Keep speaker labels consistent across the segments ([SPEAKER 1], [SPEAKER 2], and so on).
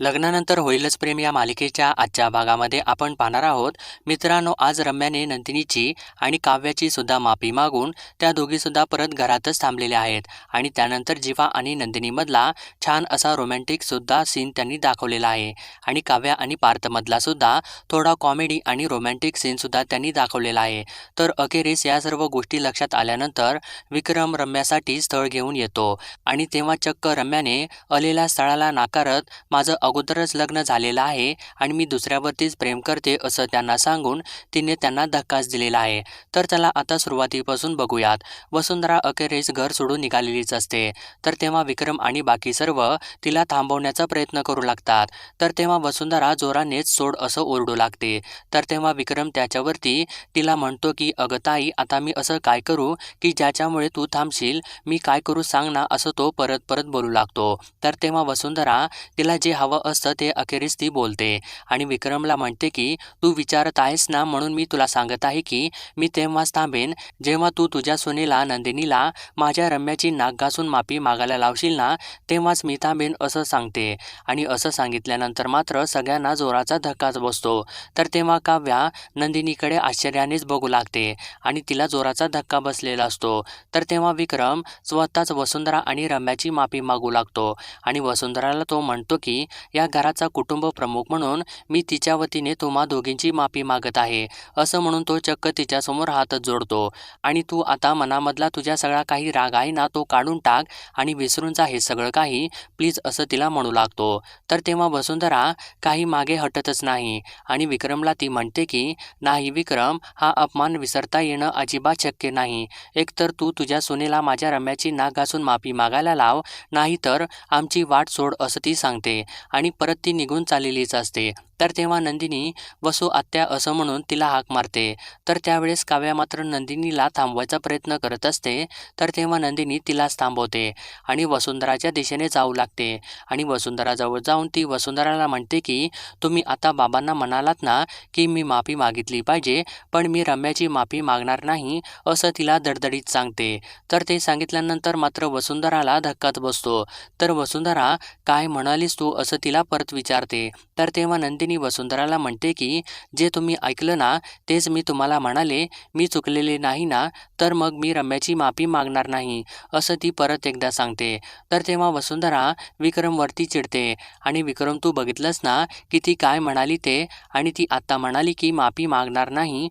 [SPEAKER 1] लग्नानंतर होईलच प्रेम या मालिकेच्या आजच्या भागामध्ये आपण पाहणार आहोत. मित्रांनो आज रम्याने नंदिनीची आणि काव्याची सुद्धा माफी मागून त्या दोघीसुद्धा परत घरातच थांबलेल्या आहेत. आणि त्यानंतर जीवा आणि नंदिनीमधला छान असा रोमॅन्टिक सुद्धा सीन त्यांनी दाखवलेला आहे. आणि काव्या आणि पार्थमधला सुद्धा थोडा कॉमेडी आणि रोमॅन्टिक सीनसुद्धा त्यांनी दाखवलेला आहे. तर अखेरीस या सर्व गोष्टी लक्षात आल्यानंतर विक्रम रम्यासाठी स्थळ घेऊन येतो. आणि तेव्हा चक्क रम्याने आलेल्या स्थळाला नाकारत माझं अगोदरच लग्न झालेलं आहे आणि मी दुसऱ्यावरतीच प्रेम करते असं त्यांना सांगून तिने त्यांना धक्काच दिलेला आहे. तर त्याला आता सुरुवातीपासून बघूयात. वसुंधरा अखेरीस घर सोडून निघालेलीच असते. तर तेव्हा विक्रम आणि बाकी सर्व तिला थांबवण्याचा प्रयत्न करू लागतात. तर तेव्हा वसुंधरा जोरानेच सोड असं ओरडू लागते. तर तेव्हा विक्रम त्याच्यावरती तिला म्हणतो की अगं ताई आता मी असं काय करू की ज्याच्यामुळे तू थांबशील? मी काय करू सांग ना असं तो परत परत बोलू लागतो. तर तेव्हा वसुंधरा तिला जे हवं असतं ते अखेरीस ती बोलते. आणि विक्रमला म्हणते की तू विचारत आहेस ना म्हणून मी तुला सांगत आहे की मी तेव्हाच थांबेन. जेव्हा तू तुझ्या सुनेला नंदिनीला माझ्या रम्याची नाक घासून माफी मागायला लावशील ना तेव्हाच मी थांबेन असं सांगते. आणि असं सांगितल्यानंतर मात्र सगळ्यांना जोराचा धक्काच बसतो. तर तेव्हा काव्या नंदिनीकडे आश्चर्यानेच बघू लागते आणि तिला जोराचा धक्का बसलेला असतो. तर तेव्हा विक्रम स्वतःच वसुंधरा आणि रम्याची माफी मागू लागतो. आणि वसुंधराला तो म्हणतो की या घराचा कुटुंब प्रमुख म्हणून मी तिच्या वतीने तुम्हा दोघींची माफी मागत आहे. असं म्हणून तो चक्क तिच्यासमोर हातच जोडतो. आणि तू आता मनामधला तुझ्या सगळा काही राग आहे ना तो काढून टाक आणि विसरून जा हे सगळं काही. प्लीज असं तिला म्हणू लागतो. तर तेव्हा वसुंधरा काही मागे हटतच नाही. आणि विक्रमला ती म्हणते की नाही विक्रम हा अपमान विसरता येणं अजिबात शक्य नाही. एकतर तू तुझ्या सुनेला माझ्या रम्याची नाक घासून माफी मागायला लाव नाहीतर आमची वाट सोड असं ती सांगते. आणि परत ती निघून चाललेलीच असते. तर तेव्हा नंदिनी वसू आत्या असं म्हणून तिला हाक मारते. तर त्यावेळेस काव्या मात्र नंदिनीला थांबवायचा प्रयत्न करत असते. तर तेव्हा नंदिनी तिलाच थांबवते आणि वसुंधराच्या दिशेने जाऊ लागते. आणि वसुंधराजवळ जाऊन ती वसुंधराला म्हणते की तुम्ही आता बाबांना म्हणालात ना की मी माफी मागितली पाहिजे पण मी रम्याची माफी मागणार नाही असं तिला दडदडीत सांगते. तर ते सांगितल्यानंतर मात्र वसुंधराला धक्काच बसतो. तर वसुंधरा काय म्हणालीस तू असं तिला परत विचारते. तर तेव्हा नंदिनी वसुंधराला म्हणते की जे तुम्ही ऐकलं ना तेच मी तुम्हाला म्हणाले मी चुकलेले नाही ना तर मग मी रम्याची माफी मागणार नाही असं ती परत एकदा सांगते. तर तेव्हा वसुंधरा विक्रमवरती चिडते आणि विक्रम तू बघितलंस ना की ती काय म्हणाली ते? आणि ती आत्ता म्हणाली की माफी मागणार नाही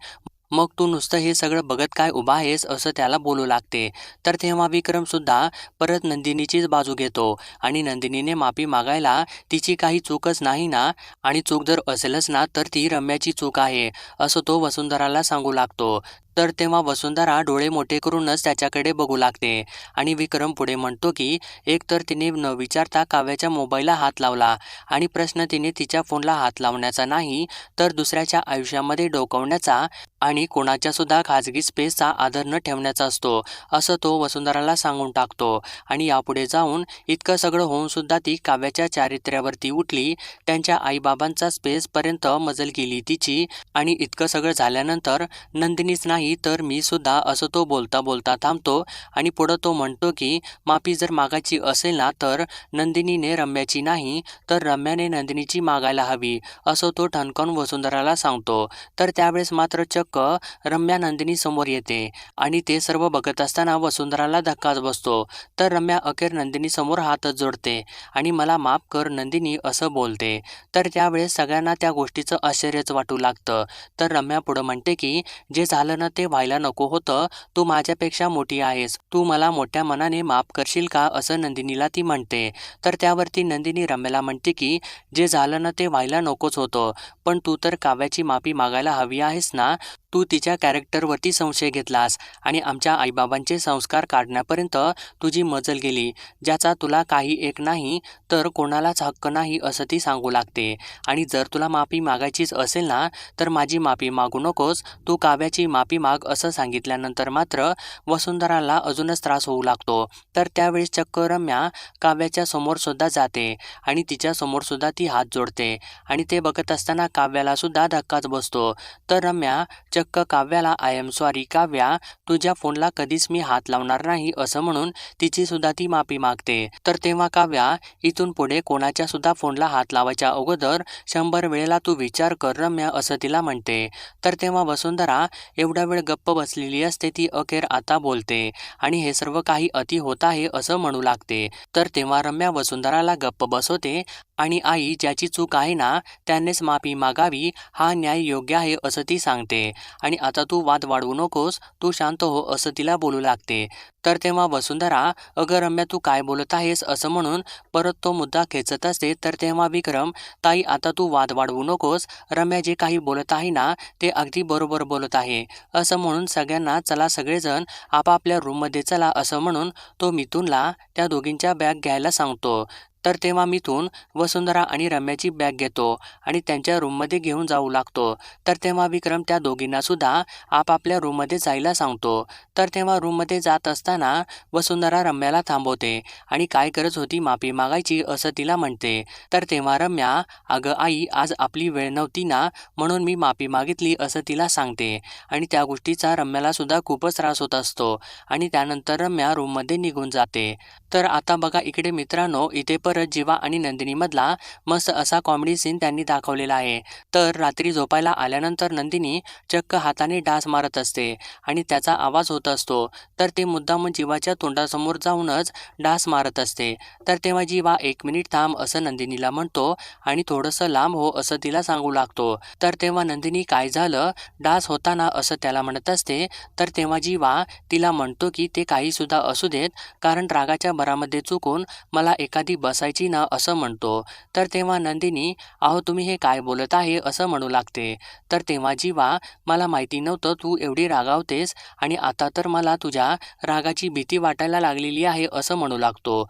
[SPEAKER 1] मग तू नुसतं हे सगळं बघत काय उभा आहेस असं त्याला बोलू लागते. तर तेव्हा विक्रमसुद्धा परत नंदिनीचीच बाजू घेतो आणि नंदिनीने माफी मागायला तिची काही चूकच नाही ना? आणि चूक जर असेलच ना तर ती रम्याची चूक आहे असं तो वसुंधराला सांगू लागतो. तर तेव्हा वसुंधरा डोळे मोठे करूनच त्याच्याकडे बघू लागते. आणि विक्रम पुढे म्हणतो की एकतर तिने न विचारता काव्याच्या मोबाईलला हात लावला आणि प्रश्न तिने तिच्या फोनला हात लावण्याचा नाही तर दुसऱ्याच्या आयुष्यामध्ये डोकवण्याचा आणि कोणाच्या सुद्धा खाजगी स्पेसचा आदर न ठेवण्याचा असतो असं तो वसुंधराला सांगून टाकतो. आणि यापुढे जाऊन इतकं सगळं होऊन सुद्धा ती काव्याच्या चारित्र्यावरती उठली त्यांच्या आईबाबांचा स्पेसपर्यंत मजल गेली तिची आणि इतकं सगळं झाल्यानंतर नंदिनीच नाही तर मी सुद्धा असं तो बोलता बोलता थांबतो आणि पुढं तो म्हणतो की माफी जर मागायची असेल ना तर नंदिनीने रम्याची नाही तर रम्याने नंदिनीची मागायला हवी असं तो ठणकावून वसुंधराला सांगतो. तर त्यावेळेस मात्र चक्क रम्या नंदिनी समोर येते आणि ते सर्व बघत असताना वसुंधराला धक्काच बसतो. तर रम्या अखेर नंदिनी समोर हातच जोडते आणि मला माफ कर नंदिनी असं बोलते. तर त्यावेळेस सगळ्यांना त्या गोष्टीचं आश्चर्यच वाटू लागतं. तर रम्या पुढं म्हणते की जे झालं ना ते व्हायला नको होतं. तू माझ्यापेक्षा मोठी आहेस. तू मला मोठ्या मनाने माफ करशील का? असं नंदिनीला ती म्हणते. तर त्यावरती नंदिनी रम्याला म्हणते की जे झालं ना ते व्हायला नकोच होतं. पण तू तर काव्याची माफी मागायला हवी आहेस ना? तू तिच्या कॅरेक्टरवरती संशय घेतलास आणि आमच्या आईबाबांचे संस्कार काढण्यापर्यंत तुझी मजल गेली ज्याचा तुला काही एक नाही तर कोणालाच हक्क नाही असं ती सांगू लागते. आणि जर तुला माफी मागायचीच असेल ना तर माझी माफी मागू नकोस. तू काव्याची माफी माग असं सांगितल्यानंतर मात्र वसुंधराला अजूनच त्रास होऊ लागतो. तर त्यावेळेस चक्क रम्या काव्याच्या समोरसुद्धा जाते आणि तिच्यासमोरसुद्धा ती हात जोडते. आणि ते बघत असताना काव्याला सुद्धा धक्काच बसतो. तर रम्या चक्क काव्याला आय एम सॉरी काव्या तुझ्या फोनला कधीच मी हात लावणार नाही असं म्हणून तिची सुद्धा ती माफी मागते. तर तेव्हा काव्या इथून पुढे कोणाच्या सुद्धा फोनला हात लावायच्या अगोदर शंभर वेळेला तू विचार कर रम्या असं तिला म्हणते. तर तेव्हा वसुंधरा एवढा वेळ गप्प बसलेली असते ती अखेर आता बोलते. आणि हे सर्व काही अति होत आहे असं म्हणू लागते. तर तेव्हा रम्या वसुंधराला गप्प बसवते आणि आई ज्याची चूक आहे ना त्यांनीच माफी मागावी हा न्याय योग्य आहे असं ती सांगते. आणि आता तू वाद वाढवू नकोस तू शांत हो असं तिला बोलू लागते. तर तेव्हा वसुंधरा अगं रम्या तू काय बोलत आहेस? असं म्हणून परत तो मुद्दा खेचत असते. तर तेव्हा विक्रम ताई आता तू वाद वाढवू नकोस. रम्या जे काही बोलत आहे ना ते अगदी बरोबर बोलत आहे. असं म्हणून सगळ्यांना चला सगळेजण आपापल्या रूममध्ये चला असं म्हणून तो मिथूनला त्या दोघींच्या बॅग घ्यायला सांगतो. तर तेव्हा मिथून वसुंधरा आणि रम्याची बॅग घेतो आणि त्यांच्या रूममध्ये घेऊन जाऊ लागतो. तर तेव्हा विक्रम त्या दोघींना सुद्धा आपापल्या रूममध्ये जायला सांगतो. तर तेव्हा रूममध्ये जात असताना वसुंधरा रम्याला थांबवते आणि काय गरज होती माफी मागायची असं तिला म्हणते. तर तेव्हा रम्या अगं आई आज आपली वेळ नव्हती ना म्हणून मी माफी मागितली असं तिला सांगते. आणि त्या गोष्टीचा रम्याला सुद्धा खूपच त्रास होत असतो आणि त्यानंतर रम्या रूममध्ये निघून जाते. तर आता बघा इकडे मित्रांनो इथे परत जीवा आणि नंदिनीमधला मस्त असा कॉमेडी सीन त्यांनी दाखवलेला आहे. तर रात्री झोपायला आल्यानंतर नंदिनी चक्क हाताने डास मारत असते आणि त्याचा आवाज होत असतो. तर ते मुद्दाम जीवाच्या तोंडासमोर जाऊनच डास मारत असते. तर तेव्हा जीवा एक मिनिट थांब असं नंदिनीला म्हणतो आणि थोडंसं लांब हो असं तिला सांगू लागतो. तर तेव्हा नंदिनी काय झालं? डास होताना असं त्याला म्हणत असते. तर तेव्हा जीवा तिला म्हणतो की ते काही सुद्धा असू देत कारण रागाच्या भरामध्ये चुकून मला एखादी बस असायची ना असं म्हणतो. तर तेव्हा नंदिनी अहो तुम्ही हे काय बोलत आहे? असं म्हणू लागते. तर तेव्हा जीवा मला माहिती नव्हतं तू एवढी रागावतेस आणि आता तर मला तुझ्या रागाची भीती वाटायला लागलेली आहे असं म्हणू लागतो.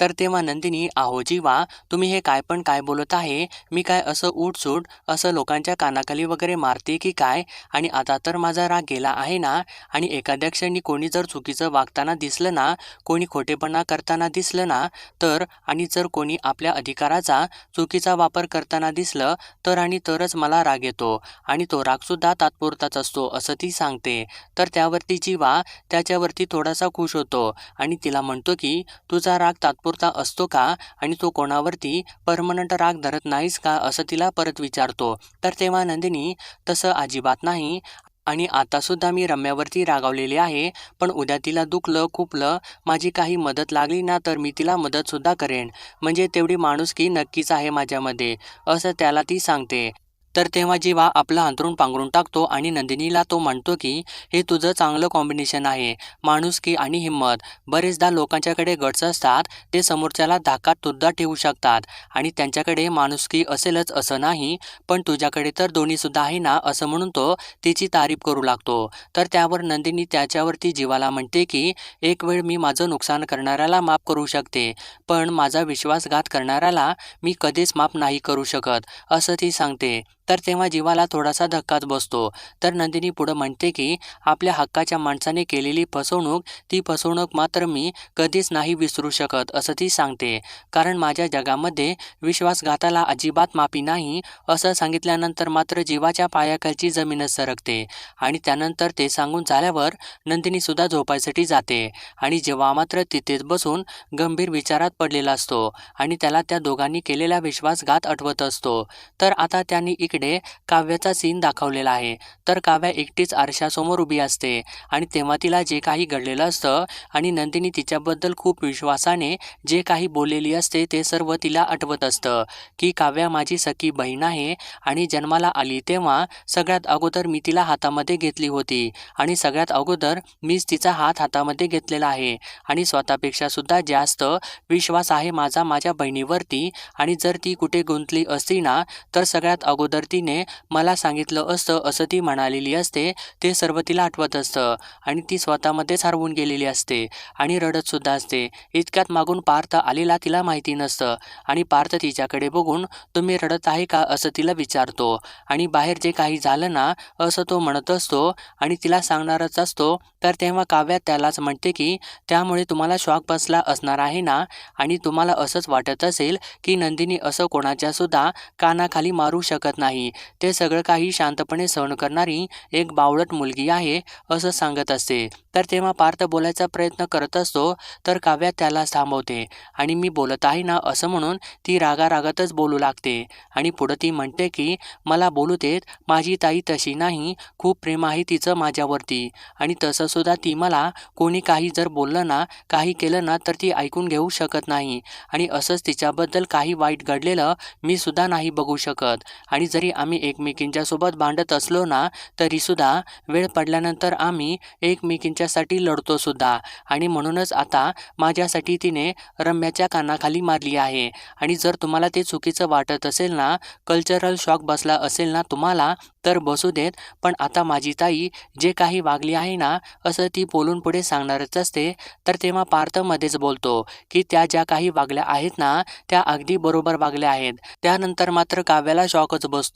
[SPEAKER 1] तर तेव्हा नंदिनी आहो जीवा तुम्ही हे काय पण काय बोलत आहे मी काय असं उठसूट असं लोकांच्या कानाखाली वगैरे मारते की काय? आणि आता तर माझा राग गेला आहे ना? आणि एखाद्या क्षणी कोणी जर चुकीचं वागताना दिसलं ना कोणी खोटेपणा करताना दिसलं ना तर आणि जर कोणी आपल्या अधिकाराचा चुकीचा वापर करताना दिसलं तर आणि तरच मला राग येतो. आणि तो रागसुद्धा तात्पुरताच असतो असं ती सांगते. तर त्यावरती जीवा त्याच्यावरती थोडासा खुश होतो. आणि तिला म्हणतो की तुझा राग तात्पुर तात्पुरता असतो का? आणि तो कोणावरती? परमनंट राग धरत नाहीस का? असं तिला परत विचारतो. तर तेव्हा नंदिनी तसं अजिबात नाही. आणि आतासुद्धा मी रम्यावरती रागावलेली आहे पण उद्या तिला दुखलं खुपलं. माझी काही मदत लागली ना तर मी तिला मदतसुद्धा करेन. म्हणजे तेवढी माणुसकी नक्कीच आहे माझ्यामध्ये असं त्याला ती सांगते. तर तेव्हा जीवा आपलं अंतरून पांघरून टाकतो आणि नंदिनीला तो म्हणतो की हे तुझं चांगलं कॉम्बिनेशन आहे. माणुसकी आणि हिंमत बरेचदा लोकांच्याकडे गट्स असतात. ते समोरच्याला धाकात सुद्धा ठेवू शकतात. आणि त्यांच्याकडे माणुसकी असेलच असं नाही पण तुझ्याकडे तर दोन्हीसुद्धा आहे ना असं म्हणून तो तिची तारीफ करू लागतो. तर त्यावर नंदिनी त्याच्यावरती जीवाला म्हणते की एक वेळ मी माझं नुकसान करणाऱ्याला माफ करू शकते पण माझा विश्वासघात करणाऱ्याला मी कधीच माफ नाही करू शकत असं ती सांगते. तर तेव्हा जीवाला थोडासा धक्काच बसतो. तर नंदिनी पुढं म्हणते की आपल्या हक्काच्या माणसाने केलेली फसवणूक ती फसवणूक मात्र मी कधीच नाही विसरू शकत असं ती सांगते. कारण माझ्या जगामध्ये विश्वासघाताला अजिबात माफी नाही असं सांगितल्यानंतर मात्र जीवाच्या पायाखालची जमीनच सरकते. आणि त्यानंतर ते सांगून झाल्यावर नंदिनीसुद्धा झोपायसाठी जाते. आणि जेव्हा मात्र तिथेच बसून गंभीर विचारात पडलेला असतो आणि त्याला त्या दोघांनी केलेला विश्वासघात आठवत असतो. तर आता त्यांनी इकडे काव्याचा सीन दाखवलेला आहे. तर काव्या एकटीच आरशासमोर उभी असते आणि तेव्हा तिला जे काही घडलेलं असतं आणि नंदिनी तिच्याबद्दल खूप विश्वासाने जे काही बोललेली असते ते सर्व तिला आठवत असतं की काव्या माझी सखी बहीण आहे आणि जन्माला आली तेव्हा सगळ्यात अगोदर मी तिला हातामध्ये घेतली होती आणि सगळ्यात अगोदर मीच तिचा हात हातामध्ये घेतलेला आहे आणि स्वतःपेक्षा सुद्धा जास्त विश्वास आहे माझा माझ्या बहिणीवरती आणि जर ती कुठे गुंतली असती ना तर सगळ्यात अगोदर तिने मला सांगितलं असतं असं ती म्हणालेली असते ते सर्व तिला आठवत असतं आणि ती स्वतःमध्येच हरवून गेलेली असते आणि रडतसुद्धा असते. इतक्यात मागून पार्थ आलेला तिला माहिती नसतं आणि पार्थ तिच्याकडे बघून तुम्ही रडत आहे का? असं तिला विचारतो आणि बाहेर जे काही झालं ना असं तो म्हणत असतो आणि तिला सांगणारच असतो. तर तेव्हा काव्यात त्यालाच म्हणते की त्यामुळे तुम्हाला शॉक बसला असणार आहे ना? आणि तुम्हाला असंच वाटत असेल की नंदिनी असं कोणाच्यासुद्धा कानाखाली मारू शकत नाही. नाही. ते सगळं काही शांतपणे सहन करणारी एक बावळट मुलगी आहे असं सांगत असते. तर तेव्हा पार्थ बोलायचा प्रयत्न करत असतो तर काव्या त्याला थांबवते. आणि मी बोलत आहे ना असं म्हणून ती रागारागातच बोलू लागते. आणि पुढं ती म्हणते की मला बोलू देत माझी ताई तशी नाही खूप प्रेम आहे तिचं माझ्यावरती. आणि तसंसुद्धा ती मला कोणी काही जर बोललं ना काही केलं ना तर ती ऐकून घेऊ शकत नाही. आणि असंच तिच्याबद्दल काही वाईट घडलेलं मी सुद्धा नाही बघू शकत. आणि आम्ही एकमेकींच्या सोबत भांडत असलो ना तरीसुद्धा वेळ पडल्यानंतर आम्ही एकमेकींच्यासाठी लढतोसुद्धा आणि म्हणूनच आता माझ्यासाठी तिने रम्याच्या कानाखाली मारली आहे. आणि जर तुम्हाला ते चुकीचं वाटत असेल ना कल्चरल शॉक बसला असेल ना तुम्हाला तर बसू देत. पण आता माझी ताई जे काही वागली आहे ना असं ती बोलून पुढे सांगणारच असते. तर तेव्हा पार्थमध्येच बोलतो की त्या ज्या काही वागल्या आहेत ना त्या अगदी बरोबर वागल्या आहेत. त्यानंतर मात्र काव्याला शॉकच बसतो.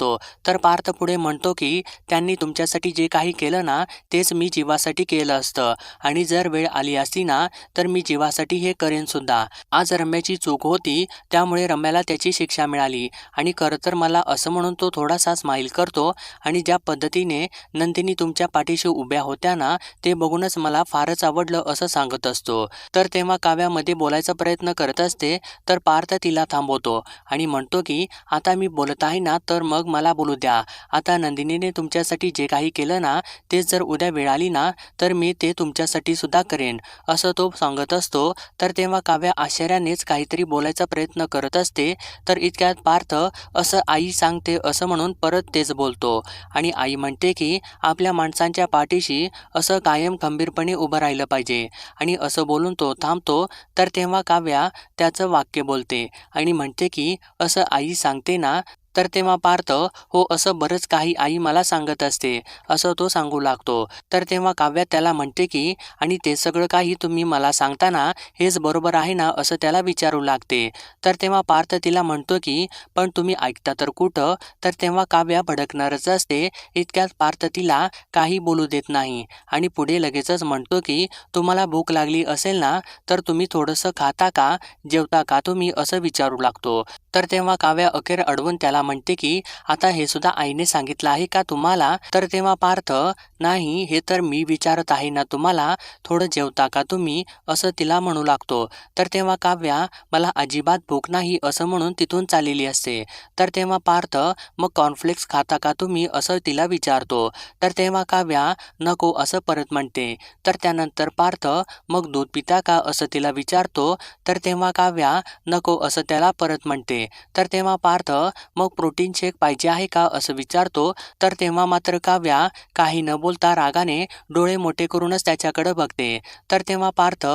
[SPEAKER 1] तर पार्थ पुढे म्हणतो की त्यांनी तुमच्यासाठी जे काही केलं ना तेच मी जीवासाठी केलं असतं. आणि जर वेळ आली असती ना तर मी जीवासाठी हे करेन सुद्धा. आज रम्याची चूक होती त्यामुळे रम्याला त्याची शिक्षा मिळाली. आणि खरं तर मला असं म्हणून तो थोडासा स्माईल करतो आणि ज्या पद्धतीने नंदिनी तुमच्या पाठीशी उभ्या होत्या ना ते बघूनच मला फारच आवडलं असं सांगत असतो. तर तेव्हा काव्यामध्ये बोलायचा प्रयत्न करत असते तर पार्थ तिला थांबवतो आणि म्हणतो की आता मी बोलत आहे ना तर मग मग मला बोलू द्या. आता नंदिनीने तुमच्यासाठी जे काही केलं ना तेच जर उद्या वेळ आली ना तर मी ते तुमच्यासाठी सुद्धा करेन. असं तो सांगत असतो. तर तेव्हा काव्या आश्चर्यानेच काहीतरी बोलायचा प्रयत्न करत असते. तर इतक्यात पार्थ असं आई सांगते असं म्हणून परत तेच बोलतो. आणि आई म्हणते की आपल्या माणसांच्या पाठीशी असं कायम खंबीरपणे उभं राहिलं पाहिजे. आणि असं बोलून तो थांबतो. तर तेव्हा काव्या त्याचं वाक्य बोलते. आणि म्हणते की असं आई सांगते ना तर तेव्हा पार्थ हो असं बरंच काही आई मला सांगत असते असं तो सांगू लागतो. तर तेव्हा काव्या त्याला म्हणते की आणि ते सगळं काही तुम्ही मला सांगताना हेच बरोबर आहे ना असं त्याला विचारू लागते तर तेव्हा पार्थ तिला म्हणतो की पण तुम्ही ऐकता तर कुठं तर तेव्हा काव्या भडकणारच असते. इतक्यात पार्थ तिला काही बोलू देत नाही. आणि पुढे लगेचच म्हणतो की तुम्हाला भूक लागली असेल ना तर तुम्ही थोडंसं खाता का? जेवता का तुम्ही असं विचारू लागतो. तर तेव्हा काव्या अखेर अडवून त्याला म्हणते की आता हे सुद्धा आईने सांगितलं आहे का तुम्हाला? तर तेव्हा पार्थ नाही हे तर मी विचारत आहे ना तुम्हाला थोडं जेवता का तुम्ही? असं तिला म्हणू लागतो. तर तेव्हा काव्या मला अजिबात भूक नाही असं म्हणून तिथून चाललेली असते. तर तेव्हा पार्थ मग कॉर्नफ्लेक्स खाता का तुम्ही? असं तिला विचारतो. तर तेव्हा काव्या नको असं परत म्हणते. तर त्यानंतर पार्थ मग दूध पिता का? असं तिला विचारतो. तर तेव्हा काव्या नको असं त्याला परत म्हणते. तर तेव्हा पार्थ मग प्रोटीन शेक पाहिजे आहे का असं विचारतो तर तेव्हा मात्र काव्या काही न बोलता रागाने डोळे मोठे करूनच त्याच्याकडे बघते. तर तेव्हा पार्थ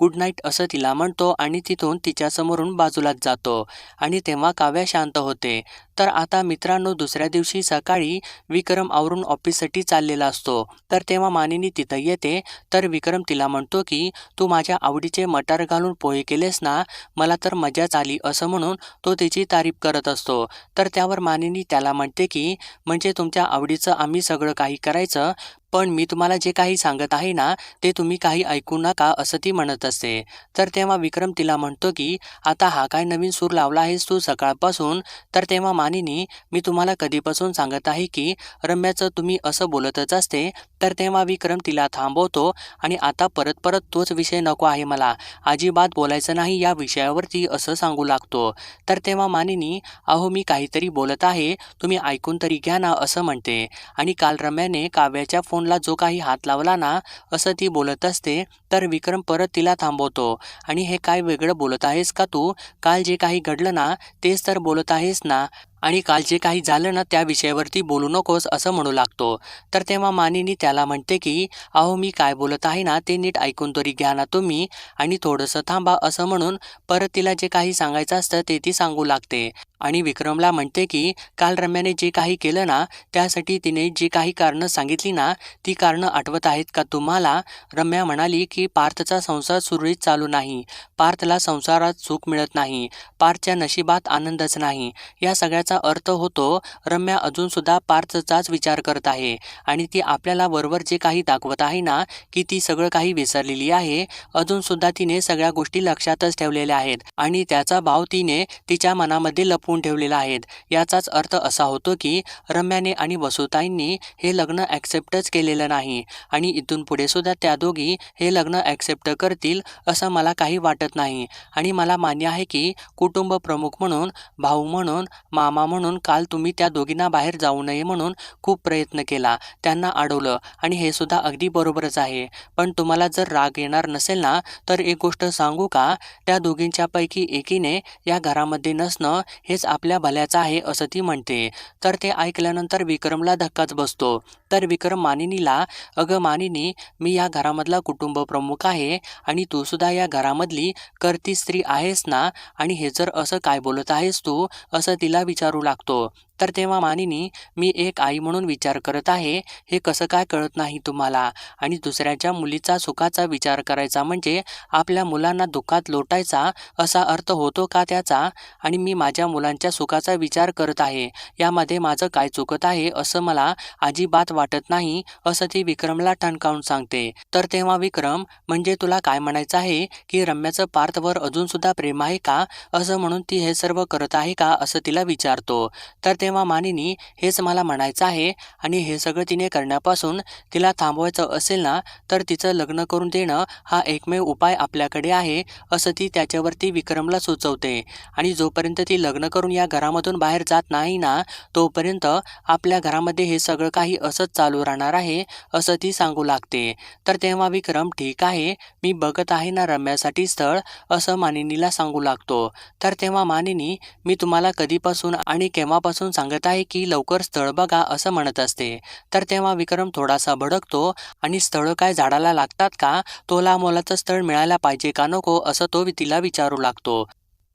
[SPEAKER 1] गुड नाईट असं तिला म्हणतो आणि तिथून तिच्यासमोरून बाजूलाच जातो. आणि तेव्हा काव्या शांत होते. तर आता मित्रांनो दुसऱ्या दिवशी सकाळी विक्रम आवरून ऑफिससाठी चाललेला असतो. तर तेव्हा मानिनी तिथं येते. तर विक्रम तिला म्हणतो की तू माझ्या आवडीचे मटार घालून पोहे केलेस ना? मला तर मजाच आली असं म्हणून तो तिची तारीफ करत असतो. तर त्यावर मानिनी त्याला म्हणते की म्हणजे तुमच्या आवडीचं आम्ही सगळं काही करायचं पण मी तुम्हाला जे काही सांगत आहे ना ते तुम्ही काही ऐकू नका असं ती म्हणत असते तर तेव्हा विक्रम तिला म्हणतो की आता हा काय नवीन सूर लावला आहेस तू सकाळपासून? तर तेव्हा मानिनी मी तुम्हाला कधीपासून सांगत आहे की रम्याचं तुम्ही असं बोलतच असते. तर तेव्हा विक्रम तिला थांबवतो आणि आता परत परत तोच विषय नको आहे मला. अजिबात बोलायचं नाही या विषयावरती असं सांगू लागतो. तर तेव्हा मानिनी अहो मी काहीतरी बोलत आहे. तुम्ही ऐकून तरी घ्या ना असं म्हणते. आणि काल रम्याने काव्याच्या फोनला जो काही हात लावला ना असं ती बोलत असते तर विक्रम परत तिला थांबवतो. आणि हे काय वेगळं बोलत आहेस का तू? काल जे काही घडलं ना तेच तर बोलत आहेस ना. आणि काल जे काही झालं ना त्या विषयावरती बोलू नकोस असं म्हणू लागतो. तर तेव्हा मानिनी त्याला म्हणते की अहो मी काय बोलत आहे ना ते नीट ऐकून तरी घ्या ना तुम्ही आणि थोडंसं थांबा असं म्हणून परत तिला जे काही सांगायचं असतं ते ती सांगू लागते. आणि विक्रमला म्हणते की काल रम्याने जे काही केलं ना त्यासाठी तिने जी काही कारणं सांगितली ना ती कारणं आठवत आहेत का तुम्हाला? रम्या म्हणाली की पार्थचा संसार सुरळीत चालू नाही. पार्थला संसारात सुख मिळत नाही. पार्थच्या नशिबात आनंदच नाही. या सगळ्या याचा अर्थ होतो रम्या अजूनसुद्धा पार्थचाच विचार करत आहे आणि ती आपल्याला वरवर जे काही दाखवत आहे ना की ती सगळं काही विसरलेली आहे अजूनसुद्धा तिने सगळ्या गोष्टी लक्षातच ठेवलेल्या आहेत आणि त्याचा भाव तिने तिच्या मनामध्ये लपवून ठेवलेला आहेत याचाच अर्थ असा होतो की रम्याने आणि वसुताईंनी हे लग्न ॲक्सेप्टच केलेलं नाही आणि इथून पुढे सुद्धा त्या दोघी हे लग्न ॲक्सेप्ट करतील असं मला काही वाटत नाही आणि मला मान्य आहे की कुटुंब प्रमुख म्हणून भाऊ म्हणून मामा म्हणून काल तुम्ही त्या दोघींना बाहेर जाऊ नये म्हणून खूप प्रयत्न केला. त्यांना अडवलं आणि हे सुद्धा अगदी बरोबरच आहे. पण तुम्हाला जर राग येणार नसेल ना तर एक गोष्ट सांगू का? त्या दोघींच्यापैकी एकीने या घरामध्ये नसणं हेच आपल्या भल्याचं आहे असं ती म्हणते. तर ते ऐकल्यानंतर विक्रमला धक्काच बसतो. तर विक्रम मानिनीला अगं मानिनी मी या घरामधला कुटुंब प्रमुख आहे आणि तू सुद्धा या घरामधली करती स्त्री आहेस ना? आणि हे जर असं काय बोलत आहेस तू? असं तिला विचार लागतो. तर तेव्हा मानिनी मी एक आई म्हणून विचार करत आहे हे कसं काय कळत नाही तुम्हाला? आणि दुसऱ्याच्या मुलीचा सुखाचा विचार करायचा म्हणजे आपल्या मुलांना दुःखात लोटायचा असा अर्थ होतो का त्याचा? आणि मी माझ्या मुलांच्या सुखाचा विचार करत आहे यामध्ये माझं काय चुकत आहे असं मला अजिबात वाटत नाही असं ती विक्रमला ठणकावून सांगते. तर तेव्हा विक्रम म्हणजे तुला काय म्हणायचं आहे? की रम्याचं पार्थवर अजूनसुद्धा प्रेम आहे का? असं म्हणून ती हे सर्व करत आहे का? असं तिला विचारतो. तर तेव्हा मानिनी हेच मला म्हणायचं आहे आणि हे सगळं तिने करण्यापासून तिला थांबवायचं असेल ना तर तिचं लग्न करून देणं हा एकमेव उपाय आपल्याकडे आहे असं ती त्याच्यावरती विक्रमला सुचवते. आणि जोपर्यंत ती लग्न करून या घरामधून बाहेर जात नाही ना तोपर्यंत आपल्या घरामध्ये हे सगळं काही असंच चालू राहणार आहे असं ती सांगू लागते. तर तेव्हा विक्रम ठीक आहे मी बघत आहे ना रम्यासाठी स्थळ असं मानिनीला सांगू लागतो. तर तेव्हा मानिनी मी तुम्हाला कधीपासून आणि केव्हापासून सांगत आहे की लवकर स्थळ बघा असं म्हणत असते. तर तेव्हा विक्रम थोडासा भडकतो आणि स्थळं काय झाडाला लागतात का? तोला मोलाचं स्थळ मिळायला पाहिजे का नको? असं तो तिला विचारू लागतो.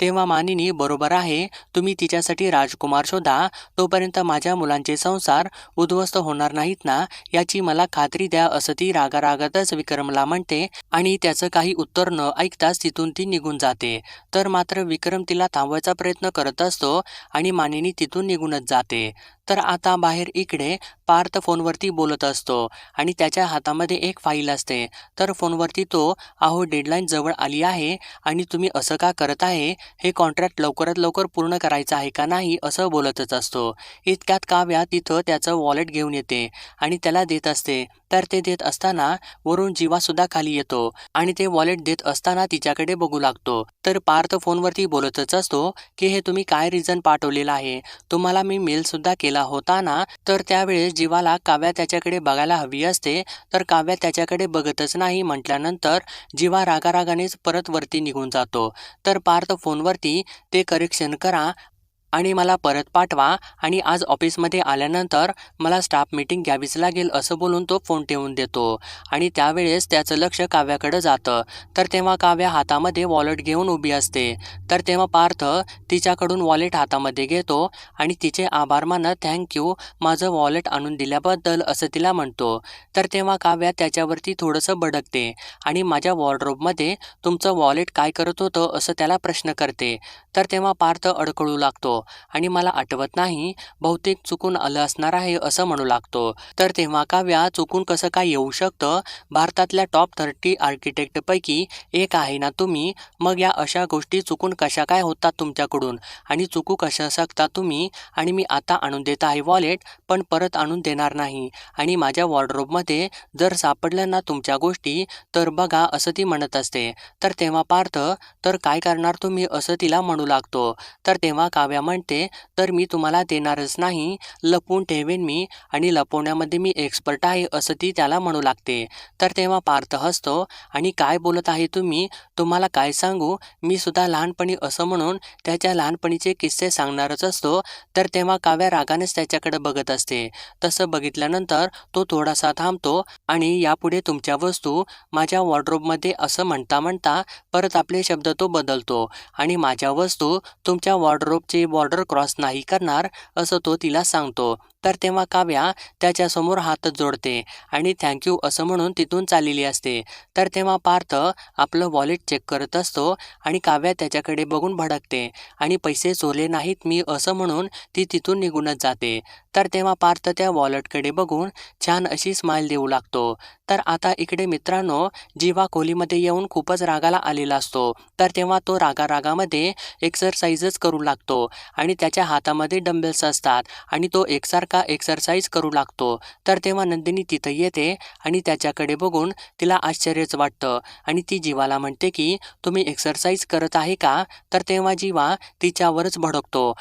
[SPEAKER 1] तेव्हा मानिनी बरोबर आहे तुम्ही तिच्यासाठी राजकुमार शोधा तोपर्यंत माझ्या मुलांचे संसार उद्ध्वस्त होणार नाहीत ना याची मला खात्री द्या असं ती रागारागातच विक्रमला म्हणते आणि त्याचं काही उत्तर न ऐकताच तिथून ती निघून जाते. तर मात्र विक्रम तिला थांबवायचा प्रयत्न करत असतो आणि मानिनी तिथून निघूनच जाते. तर आता बाहेर इकडे पार्थ फोनवरती बोलत असतो आणि त्याच्या हातामध्ये एक फाईल असते. तर फोनवरती तो अहो डेडलाईन जवळ आली आहे आणि तुम्ही असं का करत आहे? हे कॉन्ट्रॅक्ट लवकरात लवकर पूर्ण करायचं आहे का नाही? असं बोलतच असतो. इतक्यात काव्या तिथं त्याचं वॉलेट घेऊन येते आणि त्याला देत असते. तर ते देत असताना वरून जीवासुद्धा खाली येतो आणि ते वॉलेट देत असताना तिच्याकडे बघू लागतो. तर पार्थ फोनवरती बोलतच असतो की हे तुम्ही काय रिझन पाठवलेलं आहे? तुम्हाला मी मेलसुद्धा केला होता ना तर त्यावेळेस जीवाला काव्या त्याच्याकडे बघायला हवी असते तर काव्या त्याच्याकडे बघतच नाही म्हटल्यानंतर जीवा रागारागानेच परत वरती निघून जातो. तर पार्थ फोनवरती ते करेक्शन करा आणि मला परत पाठवा आणि आज ऑफिसमध्ये आल्यानंतर मला स्टाफ मीटिंग घ्यावीच लागेल असं बोलून तो फोन ठेवून देतो. आणि त्यावेळेस त्याचं लक्ष काव्याकडं जातं. तर तेव्हा काव्या हातामध्ये वॉलेट घेऊन उभी असते. तर तेव्हा पार्थ तिच्याकडून वॉलेट हातामध्ये घेतो आणि तिचे आभार मानत थँक्यू माझं वॉलेट आणून दिल्याबद्दल असं तिला म्हणतो. तर तेव्हा काव्या त्याच्यावरती थोडंसं भडकते आणि माझ्या वॉर्डरोबमध्ये तुमचं वॉलेट काय करत होतं असं त्याला प्रश्न करते. तर तेव्हा पार्थ अडकळू लागतो. आणि मला आठवत नाही बहुतेक चुकून आलं असणार आहे असं म्हणू लागतो. तर तेव्हा काव्या चुकून कसं काय येऊ शकतं? भारतातल्या टॉप थर्टी आर्किटेक्टपैकी एक आहे ना तुम्ही? मग या अशा गोष्टी चुकून कशा काय होतात तुमच्याकडून? आणि चुकू कशा शकता तुम्ही? आणि मी आता आणून देत आहे वॉलेट पण परत आणून देणार नाही. आणि माझ्या वॉर्डरोबमध्ये जर सापडलं ना तुमच्या गोष्टी तर बघा असं ती म्हणत असते. तर तेव्हा पार्थ तर काय करणार तुम्ही? असं तिला म्हणू लागतो. तर तेव्हा काव्या म्हणते तर मी तुम्हाला देणारच नाही. लपवून ठेवेन मी आणि लपवण्यामध्ये मी एक्सपर्ट आहे असं ती त्याला म्हणू लागते. तर तेव्हा पार्थ हसतो आणि काय बोलत आहे तुम्ही? तुम्हाला काय सांगू? मी सुद्धा लहानपणी असं म्हणून त्याच्या लहानपणीचे किस्से सांगणारच असतो. तर तेव्हा काव्या रागानेच त्याच्याकडे बघत असते. तसं बघितल्यानंतर तो थोडासा थांबतो आणि यापुढे तुमच्या वस्तू माझ्या वॉर्ड्रोबमध्ये असं म्हणता म्हणता परत आपले शब्द तो बदलतो आणि माझ्या वस्तू तुमच्या वॉर्डरोबची बॉर्डर क्रॉस नाही करणार असं तो तिला सांगतो. तर तेव्हा काव्या त्याच्यासमोर हात जोडते आणि थँक्यू असं म्हणून तिथून चाललेली असते. तर तेव्हा पार्थ आपलं वॉलेट चेक करत असतो आणि काव्या त्याच्याकडे बघून भडकते आणि पैसे चोरले नाहीत मी असं म्हणून ती तिथून निघूनच जाते. तर तेव्हा पार्थ त्या वॉलेटकडे बघून छान अशी स्माईल देऊ लागतो. तर आता इकडे मित्रांनो जीवा खोलीमध्ये येऊन खूपच रागाला आलेला असतो. तर तेव्हा तो रागा रागामध्ये एक्सरसाइजच करू लागतो आणि त्याच्या हातामध्ये डंबेल्स असतात आणि तो एकसारखा एक्सरसाइज करू लागतो. तर तेव्हा नंदिनी तिथं येते आणि त्याच्याकडे बघून तिला आश्चर्यच वाटतं. आणि ती जीवाला म्हणते की तुम्ही एक्सरसाइज करत आहे का? तर तेव्हा जीवा तिच्यावरच भडकतो.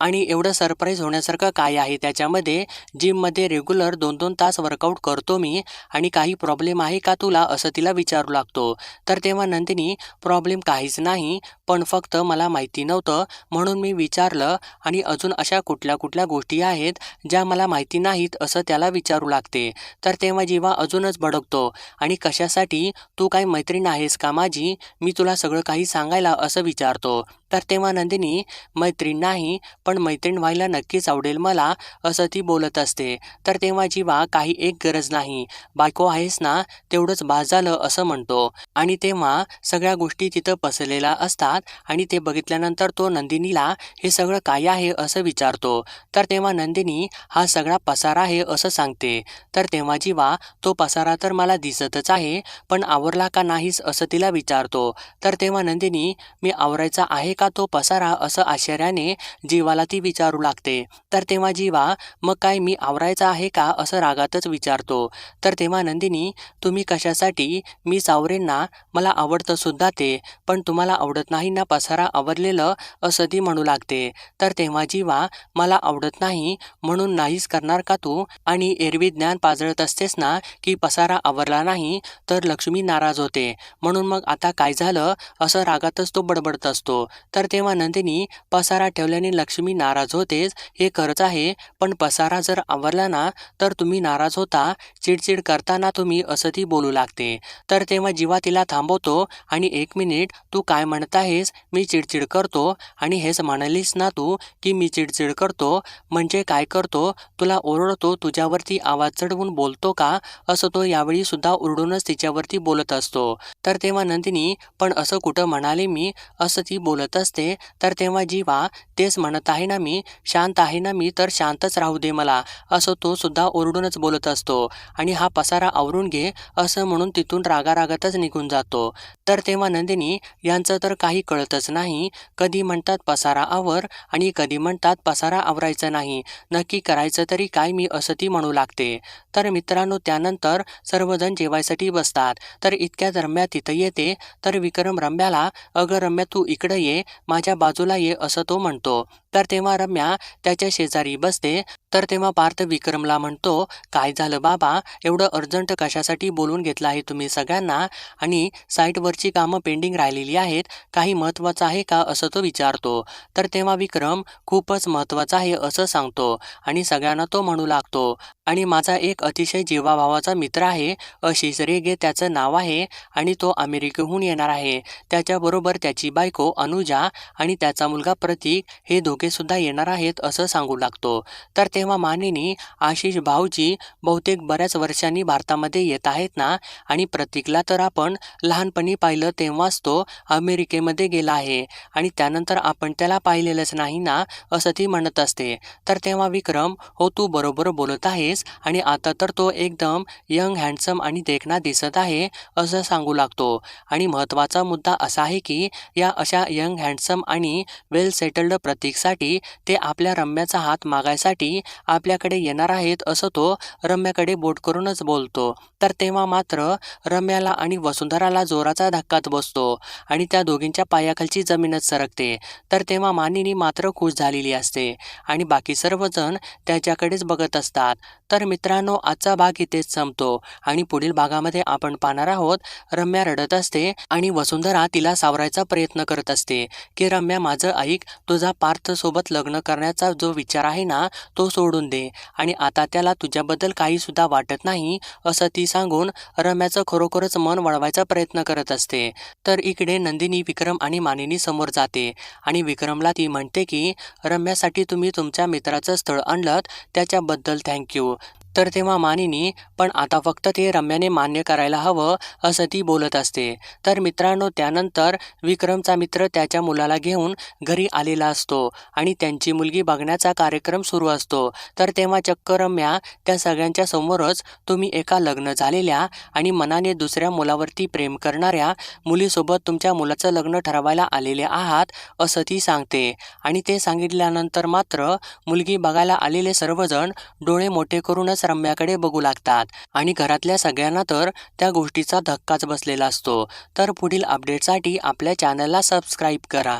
[SPEAKER 1] आणि एवढं सरप्राईज होण्यासारखं काय आहे त्याच्यामध्ये? जिममध्ये रेग्युलर दोन दोन तास वर्कआउट करतो मी आणि काही प्रॉब्लेम आहे का तुला? असं तिला विचारू लागतो. तर तेव्हा नंदिनी प्रॉब्लेम काहीच नाही. पण फक्त मला माहिती नव्हतं म्हणून मी विचारलं आणि अजून अशा कुठल्या कुठल्या गोष्टी आहेत ज्या मला माहिती नाहीत असं त्याला विचारू लागते. तर तेव्हा जीवा अजूनच भडकतो. आणि कशासाठी? तू काय मैत्रीण आहेस का माझी? मी तुला सगळं काही सांगायला असं विचारतो. तर तेव्हा नंदिनी मैत्रीण नाही पण मैत्रीण व्हायला नक्कीच आवडेल मला असं ती बोलत असते. तर तेव्हा जीवा काही एक गरज नाही. बायको आहेस ना तेवढंच बाज झालं असं म्हणतो. आणि तेव्हा सगळ्या गोष्टी तिथं पसरलेल्या असतात. आणि ते बघितल्यानंतर तो नंदिनीला हे सगळं काय आहे असं विचारतो. तर तेव्हा नंदिनी हा सगळा पसारा आहे असं सांगते. तर तेव्हा जीवा तो पसारा तर मला दिसतच आहे पण आवरला का नाहीस असं तिला विचारतो. तर तेव्हा नंदिनी मी आवरायचा आहे का तो पसारा असं आश्चर्याने जीवाला ती विचारू लागते. तर तेव्हा जीवा मग काय मी आवरायचा आहे का असं रागातच विचारतो. तर तेव्हा नंदिनी तुम्ही कशासाठी? मी सावरेंना मला आवडतं सुद्धा ते पण तुम्हाला आवडत नाही ना पसारा आवरलेलं असं ती म्हणू लागते. तर तेव्हा जीवा मला आवडत नाही म्हणून नाहीच करणार का तू? आणि एरवी ज्ञान पाजळत असतेस ना की पसारा आवरला नाही तर लक्ष्मी नाराज होते. म्हणून मग आता काय झालं? असं रागातच तो बडबडत असतो. तर तेव्हा नंदिनी पसारा ठेवल्याने लक्ष्मी नाराज होतेच हे खरंच आहे पण पसारा जर आवरला ना तर तुम्ही नाराज होता चिडचिड करताना तुम्ही असं ती बोलू लागते. तर तेव्हा जीवा तिला थांबवतो आणि एक मिनिट तू काय म्हणत म्हणालीस मी चिडचिड करतो आणि हेच म्हणालीस ना तू की मी चिडचिड करतो? म्हणजे काय करतो? तुला ओरडतो तुझ्यावरती आवाज चढवून बोलतो का? असं तो यावेळी सुद्धा ओरडूनच तिच्यावरती बोलत असतो. तर तेव्हा नंदिनी पण असं कुठं म्हणाले मी? असं ती बोलत असते. तर तेव्हा जीवा तेच म्हणत आहे ना मी? शांत आहे ना मी? तर शांतच राहू दे मला. असं तो सुद्धा ओरडूनच बोलत असतो. आणि हा पसारा आवरून घे असं म्हणून तिथून रागारागातच निघून जातो. तर तेव्हा नंदिनी यांचं तर काही कळतच नाही. कधी म्हणतात पसारा आवर आणि कधी म्हणतात पसारा आवरायचा नाही. नक्की करायचं तरी काय मी असं ती म्हणू लागते. तर मित्रांनो त्यानंतर सर्वजण जेवायसाठी बसतात. तर इतक्या रम्या तिथं येते. तर विक्रम रम्याला अगं रम्या तू इकडं ये. माझ्या बाजूला ये असं तो म्हणतो. तर तेव्हा रम्या त्याच्या शेजारी बसते. तर तेव्हा पार्थ विक्रमला म्हणतो काय झालं बाबा? एवढं अर्जंट कशासाठी बोलून घेतलं आहे तुम्ही सगळ्यांना? आणि साईटवरची कामं पेंडिंग राहिलेली आहेत. काही महत्त्वाचं आहे का असं तो विचारतो. तर तेव्हा विक्रम खूपच महत्त्वाचा आहे असं सांगतो आणि सगळ्यांना तो म्हणू लागतो. आणि माझा एक अतिशय जीवाभावाचा मित्र आहे अशिष रेगे त्याचं नाव आहे आणि तो अमेरिकेहून येणार आहे. त्याच्याबरोबर त्याची बायको अनुजा आणि त्याचा मुलगा प्रतीक हे दोघेसुद्धा येणार आहेत असं सांगू लागतो. तर तेव्हा मानिनी आशिष भाऊजी बहुतेक बऱ्याच वर्षांनी भारतामध्ये येत आहेत ना? आणि प्रतीकला तर आपण लहानपणी पाहिलं तेव्हाच तो अमेरिकेमध्ये गेला आहे आणि त्यानंतर आपण त्याला पाहिलेलंच नाही ना असं ती म्हणत असते. तर तेव्हा विक्रम हो तू बरोबर बोलत आहेस आणि आता तर तो एकदम यंग हँडसम आणि देखणा दिसत आहे असं सांगू लागतो. आणि महत्त्वाचा मुद्दा असा आहे की या अशा यंग हँडसम आणि वेल सेटल्ड प्रतीकसाठी ते आपल्या रम्याचा हात मागायसाठी आपल्याकडे येणार आहेत असं तो रम्याकडे बोट करूनच बोलतो. तर तेव्हा मात्र रम्याला आणि वसुंधराला जोराचा धक्काच बसतो आणि त्या दोघींच्या पायाखालची जमीनच सरकते. तर तेव्हा मानिनी मात्र खुश झालेली असते. आणि बाकी सर्वजण त्याच्याकडेच बघत असतात. तर मित्रांनो आजचा भाग इथेच संपतो. आणि पुढील भागामध्ये आपण पाहणार आहोत रम्या रडत असते आणि वसुंधरा तिला सावरायचा प्रयत्न करत असते. की रम्या माझं ऐक तुझा पार्थ सोबत लग्न करण्याचा जो विचार आहे ना तो सोडून दे. आणि आता त्याला तुझ्याबद्दल काही सुद्धा वाटत नाही असं ती सांगून रम्याचं खरोखरच मन वळवायचा प्रयत्न करत असते. तर इकडे नंदिनी विक्रम आणि मानिनी समोर जाते. आणि विक्रमला ती म्हणते की रम्यासाठी तुम्ही तुमच्या मित्राचं स्थळ आणलं त्याच्याबद्दल थँक्यू तर तेव्हा मानिनी पण आता फक्त ते रम्याने मान्य करायला हवं असं ती बोलत असते. तर मित्रांनो त्यानंतर विक्रमचा मित्र त्याच्या मुलाला घेऊन घरी आलेला असतो आणि त्यांची मुलगी बघण्याचा कार्यक्रम सुरू असतो. तर तेव्हा चक्क रम्या त्या सगळ्यांच्या समोरच तुम्ही एका लग्न झालेल्या आणि मनाने दुसऱ्या मुलावरती प्रेम करणाऱ्या मुलीसोबत तुमच्या मुलाचं लग्न ठरवायला आलेले आहात असं ती सांगते. आणि ते सांगितल्यानंतर मात्र मुलगी बघायला आलेले सर्वजण डोळे मोठे करूनच रम्याकडे बघू लागतात. आणि घरातल्या सगळ्यांना तर त्या गोष्टीचा धक्काच बसलेला असतो. तर पुढील अपडेटसाठी आपल्या चॅनलला सबस्क्राईब करा.